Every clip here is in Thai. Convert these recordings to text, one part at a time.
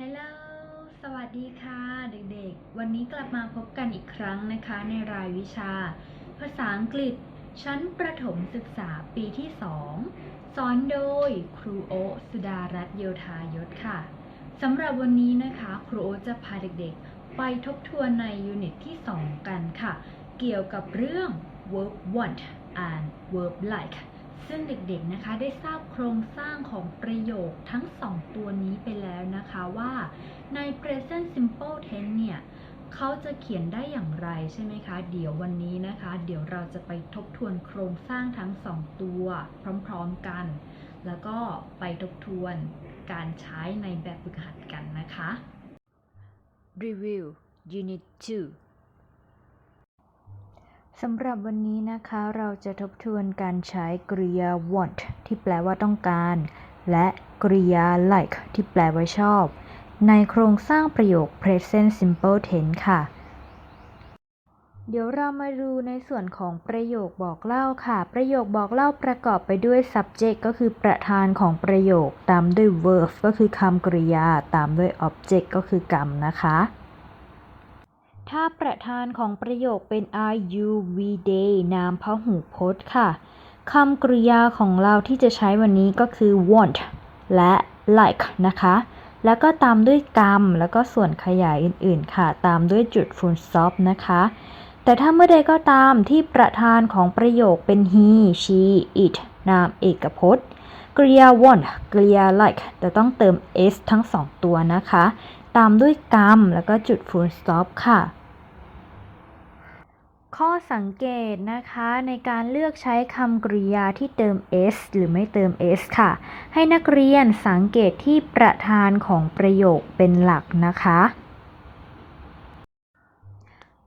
ฮัลโหล สวัสดีค่ะ เด็กๆ วันนี้กลับมาพบกันอีกครั้งนะคะ ในรายวิชา ภาษาอังกฤษ ชั้นประถมศึกษาปีที่ 2 สอนโดยครูโอสุดารัตน์โยธายศค่ะ สำหรับวันนี้นะคะ ครูโอจะพาเด็กๆ ไปทบทวนในยูนิตที่ 2 กันค่ะ เกี่ยวกับเรื่อง verb want and verb like ซึ่งเด็กๆนะคะได้ทราบโครงสร้างของประโยคทั้งสองตัวนี้ไปแล้วนะคะว่าใน present simple tense เนี่ยเขาจะเขียนได้อย่างไรใช่ไหมคะ เดี๋ยววันนี้นะคะ เดี๋ยวเราจะไปทบทวนโครงสร้างทั้งสองตัว พร้อมๆกัน แล้วก็ไปทบทวนการใช้ในแบบฝึกหัดกันนะคะ Review Unit 2 สำหรับวันนี้นะคะเราจะทบทวนการใช้กริยา want ที่แปลว่าต้องการ และกริยา like ที่แปลว่าชอบ ในโครงสร้างประโยค present simple tense ค่ะ เดี๋ยวเรามาดูในส่วนของประโยคบอกเล่าค่ะ ประโยคบอกเล่าประกอบไปด้วย subject ก็คือประธานของประโยค ตามด้วย verb ก็คือคำกริยา ตามด้วย object ก็คือกรรมนะคะ ถ้าประธานของประโยคเป็น are you we they นามพหูพจน์ค่ะคำกริยาของเราที่จะใช้วันนี้ก็คือ want และ like นะคะ แล้วก็ตามด้วยกรรม แล้วก็ส่วนขยายอื่นๆ ค่ะ ตามด้วยจุด full stop นะคะ แต่ถ้าเมื่อใดก็ตามที่ประธานของประโยคเป็น he she it นามเอกพจน์กริยา want กริยา like จะต้องเติม s ทั้งสองตัวนะคะ ตามด้วยกรรมแล้วก็จุด full stop ค่ะ ข้อสังเกตนะคะในการเลือกใช้คำกริยาที่เติม s หรือไม่เติม s ค่ะ ให้นักเรียนสังเกตที่ประธานของประโยคเป็นหลักนะคะ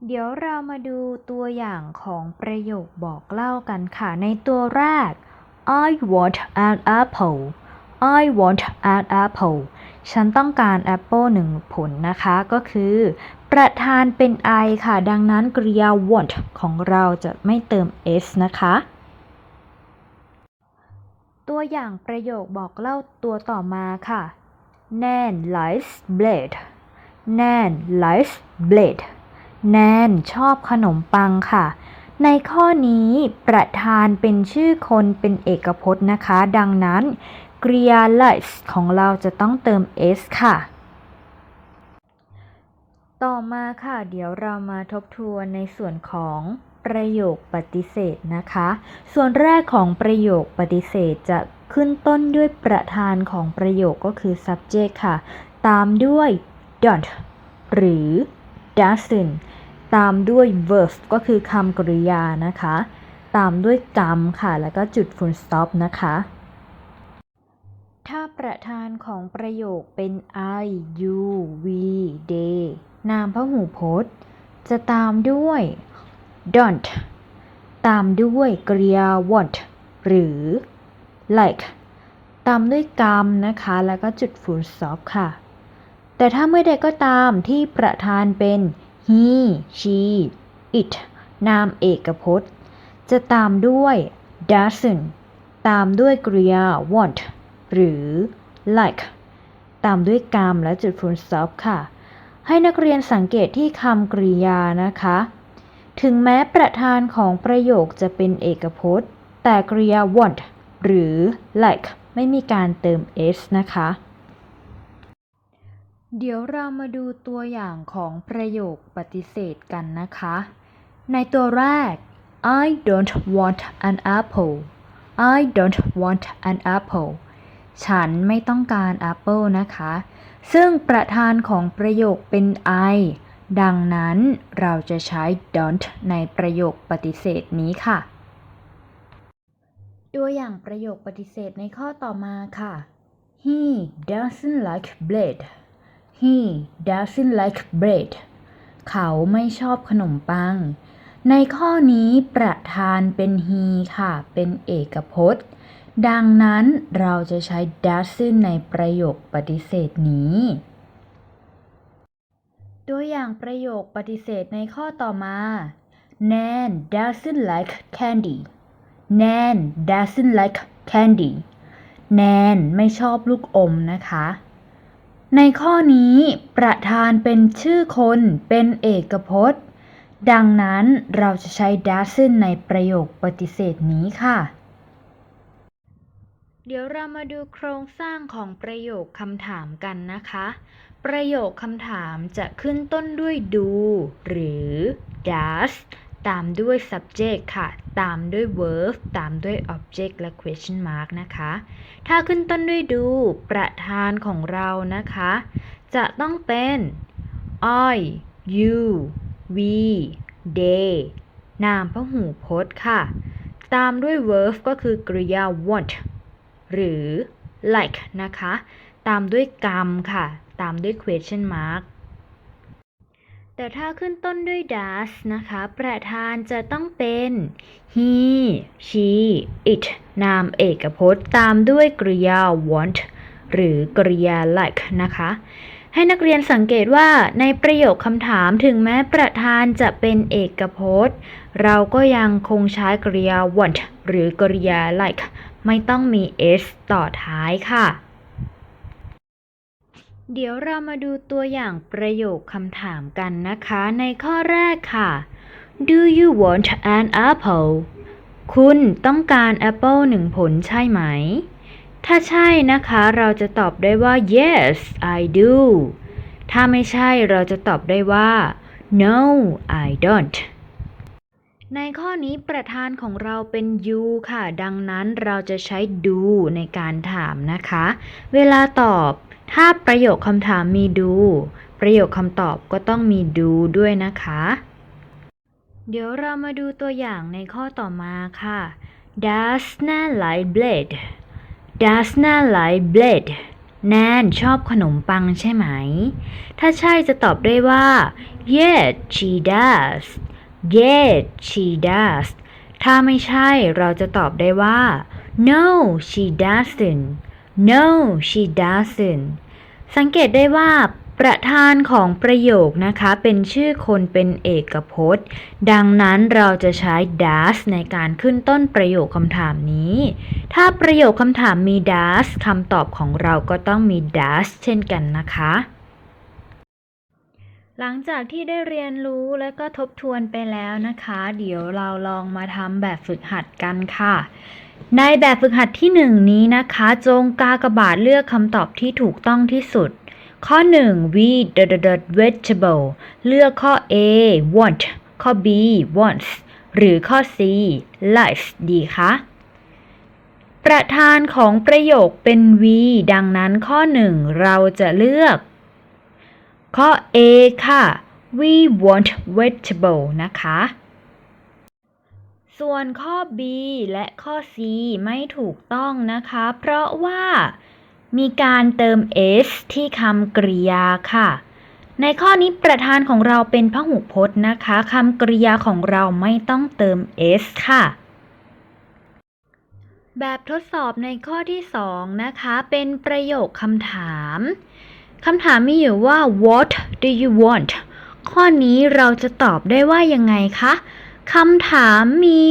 เดี๋ยวเรามาดูตัวอย่างของประโยคบอกเล่ากันค่ะ ในตัวแรก I want an apple I want an apple ฉันต้องการแอปเปิลหนึ่งผลนะคะก็คือ ประธานเป็น I ค่ะ ดังนั้นกริยา want ของเราจะไม่เติม s นะคะ ตัวอย่างประโยคบอกเล่าตัวต่อมาค่ะ Nan likes bread Nan likes bread Nan ชอบขนมปังค่ะ ในข้อนี้ประธานเป็นชื่อคนเป็นเอกพจน์นะคะ ดังนั้น กริยา likes ของเราจะต้องเติม s ค่ะ ต่อมาค่ะ เดี๋ยวเรามาทบทวนในส่วนของประโยคปฏิเสธนะคะ ส่วนแรกของประโยคปฏิเสธจะขึ้นต้นด้วยประธานของประโยคก็คือ subject ค่ะ ตามด้วย don't หรือ doesn't ตามด้วย verb ก็คือคำกริยานะคะ ตามด้วยกรรมค่ะ แล้วก็จุด full stop นะคะ ถ้าประธานของประโยคเป็น I you we they นามพหูพจน์ จะตามด้วย don't ตามด้วยกริยา want หรือ like ตามด้วยกรรมนะคะ แล้วก็จุด full stop ค่ะ แต่ถ้าเมื่อใดก็ตามที่ประธานเป็น he she it นามเอกพจน์ จะตามด้วย doesn't ตามด้วยกริยา want หรือ like ตามด้วยกรรมและจุด full stop ค่ะ ให้นักเรียนสังเกตที่คำกริยานะคะ ถึงแม้ประธานของประโยคจะเป็นเอกพจน์ แต่กริยา want หรือ like ไม่มีการเติม s นะคะ เดี๋ยวเรามาดูตัวอย่างของประโยคปฏิเสธกันนะคะ ในตัวแรก I don't want an apple I don't want an apple ฉันไม่ต้องการแอปเปิลนะคะ ซึ่งประธานของประโยคเป็น I ดังนั้นเราจะใช้ don't ในประโยคปฏิเสธนี้ค่ะ ตัวอย่างประโยคปฏิเสธในข้อต่อมาค่ะ He doesn't like bread He doesn't like bread เขาไม่ชอบขนมปัง ในข้อนี้ประธานเป็น he ค่ะ เป็นเอกพจน์ ดังนั้นเราจะใช้ doesn't ในประโยคปฏิเสธนี้ ตัวอย่างประโยคปฏิเสธในข้อต่อมา Nan doesn't like candy Nan doesn't like candy Nan ไม่ชอบลูกอมนะคะ ในข้อนี้ประธานเป็นชื่อคนเป็นเอกพจน์ ดังนั้นเราจะใช้ doesn't ในประโยคปฏิเสธนี้ค่ะ เดี๋ยวเรามาดูโครงสร้างของประโยคคำถามกันนะคะ ประโยคคำถามจะขึ้นต้นด้วย do หรือ does ตามด้วย subject ค่ะ ตามด้วย verb ตามด้วย object และ question mark นะคะ ถ้าขึ้นต้นด้วย do ประธานของเรานะคะ จะต้องเป็น I you we they นามพหูพจน์ค่ะ ตามด้วย verb ก็คือกริยา want หรือ like นะคะ ตามด้วยกรรมค่ะ ตามด้วย question mark แต่ถ้าขึ้นต้นด้วย does นะคะ ประธานจะต้องเป็น he she it นามเอกพจน์ ตามด้วยกริยา want หรือกริยา like นะคะ ให้นักเรียนสังเกตว่าในประโยคคำถามถึงแม้ประธานจะเป็นเอกพจน์ เราก็ยังคงใช้กริยา want หรือกริยา like ไม่ต้องมี s ต่อท้ายค่ะ เดี๋ยวเรามาดูตัวอย่างประโยคคำถามกันนะคะ ในข้อแรกค่ะ Do you want an apple คุณต้องการแอปเปิลหนึ่งผลใช่ไหม ถ้าใช่นะคะเราจะตอบได้ว่า yes I do ถ้าไม่ใช่เราจะตอบได้ว่า no I don't ในข้อนี้ประธานของเราเป็น you ค่ะ ดังนั้นเราจะใช้ do ในการถามนะคะ เวลาตอบ ถ้าประโยคคำถามมี do ประโยคคำตอบก็ต้องมี do ด้วยนะคะ เดี๋ยวเรามาดูตัวอย่างในข้อต่อมาค่ะ Does Nan like bread Does not like bread แนนชอบขนมปังใช่ไหม ถ้าใช่จะตอบได้ว่า Yes she does Yes she does ถ้าไม่ใช่เราจะตอบได้ว่า No she doesn't No she doesn't สังเกตได้ว่า ประธานของประโยคนะคะเป็นชื่อคนเป็นเอกพจน์ ดังนั้นเราจะใช้ does ในการขึ้นต้นประโยคคำถามนี้ ถ้าประโยคคำถามมี does คำตอบของเราก็ต้องมี does เช่นกันนะคะ หลังจากที่ได้เรียนรู้และก็ทบทวนไปแล้วนะคะ เดี๋ยวเราลองมาทำแบบฝึกหัดกันค่ะในแบบฝึกหัดที่ 1 นี้นะคะ จงกากบาทเลือกคำตอบที่ถูกต้องที่สุด ข้อ 1 we the the the vegetable เลือกข้อ A want ข้อ B wants หรือข้อ C likes ดีคะประธานของประโยคเป็น we ดังนั้นข้อ 1 เราจะเลือก ข้อ A ค่ะ we want vegetable นะคะ ส่วนข้อ B และข้อ C ไม่ถูกต้องนะคะ เพราะว่า มีการเติม s ที่คำกริยาค่ะ ในข้อนี้ประธานของเราเป็นพหูพจน์นะคะคำกริยาของเราไม่ต้องเติม s ค่ะ แบบทดสอบในข้อที่2นะคะเป็นประโยคคำถามคำถามมีอยู่ว่า what do you want ข้อนี้เราจะตอบได้ว่ายังไงคะคำถามมี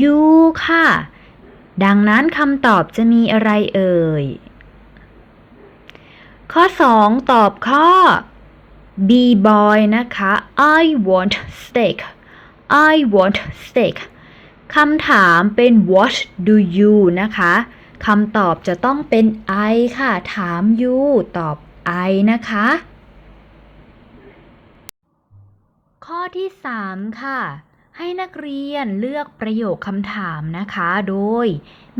you ค่ะ ดังนั้นคำตอบจะมีอะไรเอ่ย ข้อ 2 ตอบข้อ B boy นะคะ I want steak I want steak คำถามเป็น what do you นะคะคำตอบจะต้องเป็น I ค่ะ ถาม you ตอบ I นะคะ ข้อที่ 3 ค่ะ ให้นักเรียนเลือกประโยคคำถามนะคะ โดย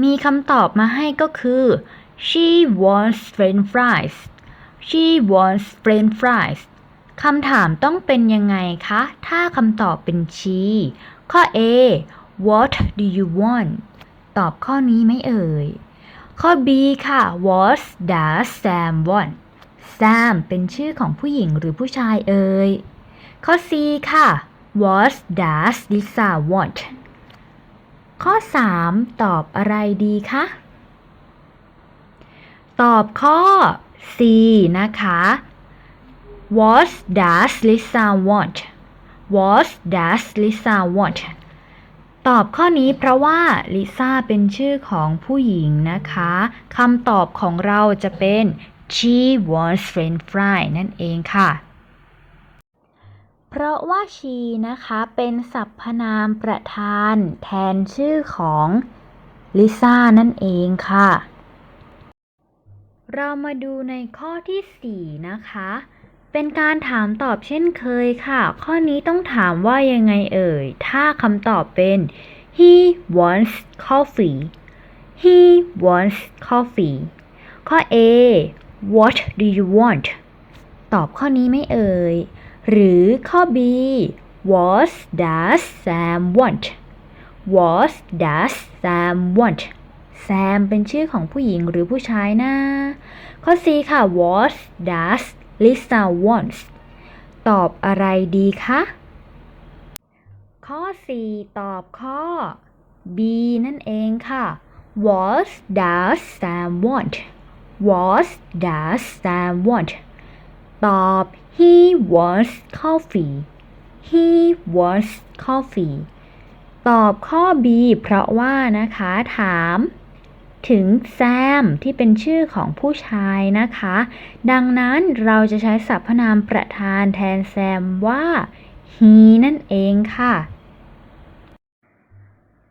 มีคำตอบมาให้ก็คือ she wants french fries she wants french fries คำถามต้องเป็นยังไงคะ ถ้าคำตอบเป็น she ข้อ A what do you want ตอบข้อนี้ไหมเอ่ย ข้อ B ค่ะ what does Sam want Sam เป็นชื่อของผู้หญิงหรือผู้ชายเอ่ย ข้อ C ค่ะ What does Lisa want ข้อ 3 ตอบอะไรดีคะ ตอบข้อ C นะคะ What does Lisa want What does Lisa want ตอบข้อนี้เพราะว่าลิซ่าเป็นชื่อของผู้หญิงนะคะคำตอบของเราจะเป็น she wants french fry นั่นเองค่ะ เพราะว่า she นะคะเป็นสรรพนามประธาน แทนชื่อของลิซ่านั่นเองค่ะ เรามาดูในข้อที่ 4 นะคะ เป็นการถามตอบเช่นเคยค่ะ ข้อนี้ต้องถามว่ายังไงเอ่ย ถ้าคำตอบเป็น he wants coffee he wants coffee ข้อ A what do you want ตอบข้อนี้ไม่เอ่ย หรือข้อ B what does Sam want what does Sam want Sam เป็นชื่อของผู้หญิงหรือผู้ชายนะ ข้อ C ค่ะ what does Lisa wants ตอบอะไรดีคะ ข้อ 4 ตอบข้อ B นั่นเองค่ะ What does Sam want What does Sam want ตอบ He wants coffee He wants coffee ตอบข้อ B เพราะว่านะคะถาม ถึงแซมที่เป็นชื่อของผู้ชายนะคะ ดังนั้นเราจะใช้สรรพนามประธานแทนแซมว่า he นั่นเองค่ะ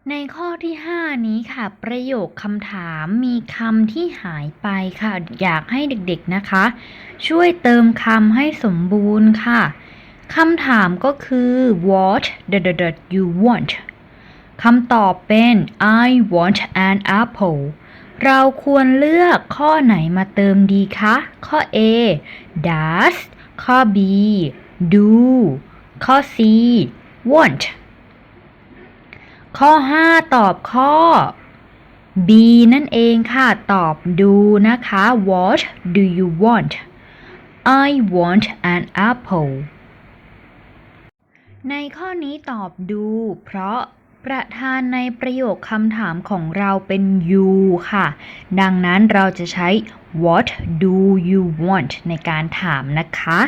ในข้อที่ 5 นี้ค่ะ ประโยคคำถามมีคำที่หายไปค่ะ อยากให้เด็กๆนะคะ ช่วยเติมคำให้สมบูรณ์ค่ะคำถามก็คือ what the the the you want คำตอบเป็น I want an apple เราควรเลือกข้อไหนมาเติมดีคะ ข้อ A does ข้อ B do ข้อ C want ข้อ 5 ตอบข้อ B นั่นเองค่ะ ตอบดูนะคะ What do you want I want an apple ในข้อนี้ตอบดู เพราะ ประธานในประโยคคำถามของเราเป็น you ค่ะ ดังนั้นเราจะใช้ what do you want ในการถามนะคะ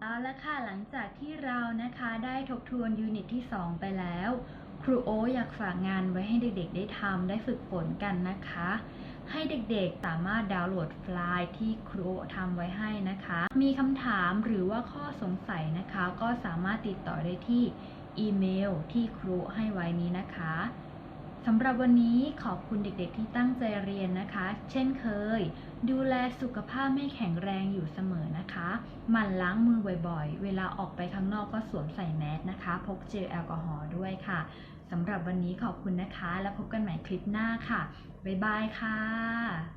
เอาละค่ะ หลังจากที่เรานะคะได้ทบทวนยูนิตที่ 2 ไปแล้ว ครูโออยากฝากงานไว้ให้เด็กๆ ได้ทำได้ฝึกฝนกันนะคะ ให้เด็กๆ สามารถดาวน์โหลดไฟล์ที่ครูโอทำไว้ให้นะคะ มีคำถามหรือว่าข้อสงสัยนะคะ ก็สามารถติดต่อได้ที่ อีเมลที่ครูให้ไว้นี้นะคะสำหรับวันนี้ขอบคุณเด็กๆที่ตั้งใจเรียนนะคะ เช่นเคย ดูแลสุขภาพไม่แข็งแรงอยู่เสมอนะคะ หมั่นล้างมือบ่อยๆ เวลาออกไปข้างนอกก็สวมใส่แมสนะคะ พกเจลแอลกอฮอล์ด้วยค่ะสำหรับวันนี้ขอบคุณนะคะ แล้วพบกันใหม่คลิปหน้าค่ะ บ๊ายบายค่ะ